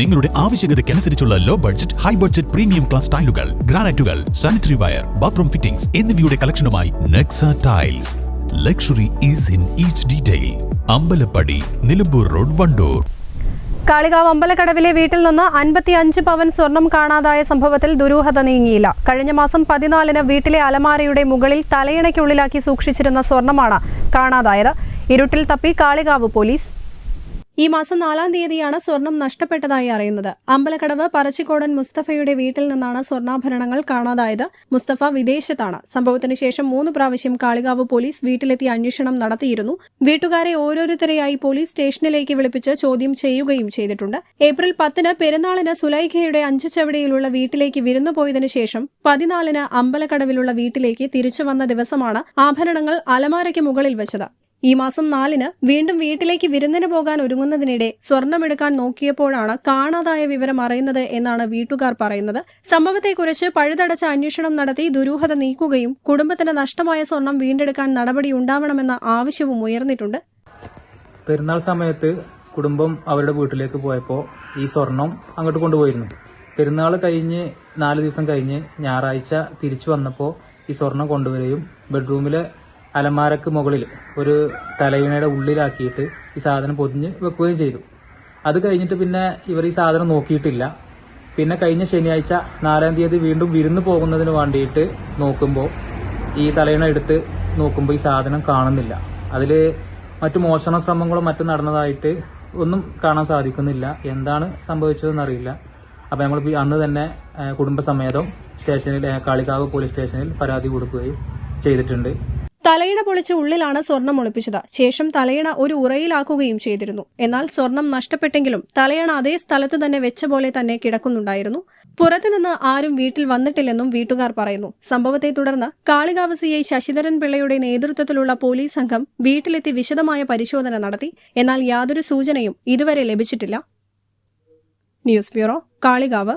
നിങ്ങളുടെ ആവശ്യകതയ്ക്കനുസരിച്ചുള്ള low budget high budget premium class ടൈലുകൾ ഗ്രാനൈറ്റുകൾ സാനിറ്ററി വയർ ബാത്റൂം ഫിറ്റിംഗ്സ് എന്നിവയുടെ കളക്ഷനുമായി Nexa tiles luxury is in each detail Ambalappadi Nilambur road Wandoor. Kalikavu അമ്പലക്കടവിലെ വീട്ടിൽ നിന്ന് അൻപത്തി അഞ്ച് പവൻ സ്വർണം കാണാതായ സംഭവത്തിൽ ദുരൂഹത നീങ്ങിയില്ല. കഴിഞ്ഞ മാസം പതിനാലിന് വീട്ടിലെ അലമാരയുടെ മുകളിൽ തലയിണയ്ക്കുള്ളിലാക്കി സൂക്ഷിച്ചിരുന്ന സ്വർണമാണ് കാണാതായത്. ഇരുട്ടിൽ തപ്പി കാളികാവ് പോലീസ്. ഈ മാസം നാലാം തീയതിയാണ് സ്വർണം നഷ്ടപ്പെട്ടതായി അറിയുന്നത്. അമ്പലക്കടവ് പറച്ചിക്കോടൻ മുസ്തഫയുടെ വീട്ടിൽ നിന്നാണ് സ്വർണാഭരണങ്ങൾ കാണാതായത്. മുസ്തഫ വിദേശത്താണ്. സംഭവത്തിന് ശേഷം മൂന്ന് പ്രാവശ്യം കാളികാവ് പോലീസ് വീട്ടിലെത്തി അന്വേഷണം നടത്തിയിരുന്നു. വീട്ടുകാരെ ഓരോരുത്തരെയായി പോലീസ് സ്റ്റേഷനിലേക്ക് വിളിപ്പിച്ച് ചോദ്യം ചെയ്യുകയും ചെയ്തിട്ടുണ്ട്. ഏപ്രിൽ പത്തിന് പെരുന്നാളിന് സുലൈഖയുടെ അഞ്ചു ചവിടിയിലുള്ള വീട്ടിലേക്ക് വിരുന്നു പോയതിനു ശേഷം പതിനാലിന് അമ്പലക്കടവിലുള്ള വീട്ടിലേക്ക് തിരിച്ചു വന്ന ദിവസമാണ് ആഭരണങ്ങൾ അലമാരയ്ക്ക് മുകളിൽ വെച്ചത്. ഈ മാസം നാലിന് വീണ്ടും വീട്ടിലേക്ക് വിരുന്നിന് പോകാൻ ഒരുങ്ങുന്നതിനിടെ സ്വർണമെടുക്കാൻ നോക്കിയപ്പോഴാണ് കാണാതായ വിവരം അറിയുന്നത് എന്നാണ് വീട്ടുകാർ പറയുന്നത്. സംഭവത്തെക്കുറിച്ച് പഴുതടച്ച അന്വേഷണം നടത്തി ദുരൂഹത നീക്കുകയും കുടുംബത്തിന് നഷ്ടമായ സ്വർണം വീണ്ടെടുക്കാൻ നടപടി ഉണ്ടാവണമെന്ന ആവശ്യവും ഉയർന്നിട്ടുണ്ട്. പെരുന്നാൾ സമയത്ത് കുടുംബം അവരുടെ വീട്ടിലേക്ക് പോയപ്പോൾ ഈ സ്വർണം അങ്ങോട്ട് കൊണ്ടുപോയിരുന്നു. പെരുന്നാൾ കഴിഞ്ഞ് നാല് ദിവസം കഴിഞ്ഞ് ഞായറാഴ്ച തിരിച്ചു വന്നപ്പോൾ ഈ സ്വർണം കൊണ്ടുവരികയും ബെഡ്റൂമിലെ അലമാരക്ക് മുകളിൽ ഒരു തലയിണയുടെ ഉള്ളിലാക്കിയിട്ട് ഈ സാധനം പൊതിഞ്ഞ് വെക്കുകയും ചെയ്തു. അത് കഴിഞ്ഞിട്ട് പിന്നെ ഇവർ ഈ സാധനം നോക്കിയിട്ടില്ല. പിന്നെ കഴിഞ്ഞ ശനിയാഴ്ച നാലാം തീയതി വീണ്ടും വിരുന്ന് പോകുന്നതിന് വേണ്ടിയിട്ട് നോക്കുമ്പോൾ ഈ തലയിണ എടുത്ത് നോക്കുമ്പോൾ ഈ സാധനം കാണുന്നില്ല. അതിൽ മറ്റു മോഷണ ശ്രമങ്ങളോ മറ്റും നടന്നതായിട്ട് ഒന്നും കാണാൻ സാധിക്കുന്നില്ല. എന്താണ് സംഭവിച്ചതെന്ന് അറിയില്ല. അപ്പോൾ നമ്മൾ അന്ന് തന്നെ കുടുംബസമേതം സ്റ്റേഷനിൽ കാളികാവ് പോലീസ് സ്റ്റേഷനിൽ പരാതി കൊടുക്കുകയും ചെയ്തിട്ടുണ്ട്. തലയിണ പൊളിച്ച് ഉള്ളിലാണ് സ്വർണം ഒളിപ്പിച്ചത്. ശേഷം തലയിണ ഒരു ഉറയിലാക്കുകയും ചെയ്തിരുന്നു. എന്നാൽ സ്വർണം നഷ്ടപ്പെട്ടെങ്കിലും തലയണ അതേ സ്ഥലത്ത് തന്നെ വെച്ച പോലെ തന്നെ കിടക്കുന്നുണ്ടായിരുന്നു. പുറത്തുനിന്ന് ആരും വീട്ടിൽ വന്നിട്ടില്ലെന്നും വീട്ടുകാർ പറയുന്നു. സംഭവത്തെ തുടർന്ന് കാളികാവ് സി ഐ ശശിധരൻ പിള്ളയുടെ നേതൃത്വത്തിലുള്ള പോലീസ് സംഘം വീട്ടിലെത്തി വിശദമായ പരിശോധന നടത്തി. എന്നാൽ യാതൊരു സൂചനയും ഇതുവരെ ലഭിച്ചിട്ടില്ല. News bureau Kalikavu.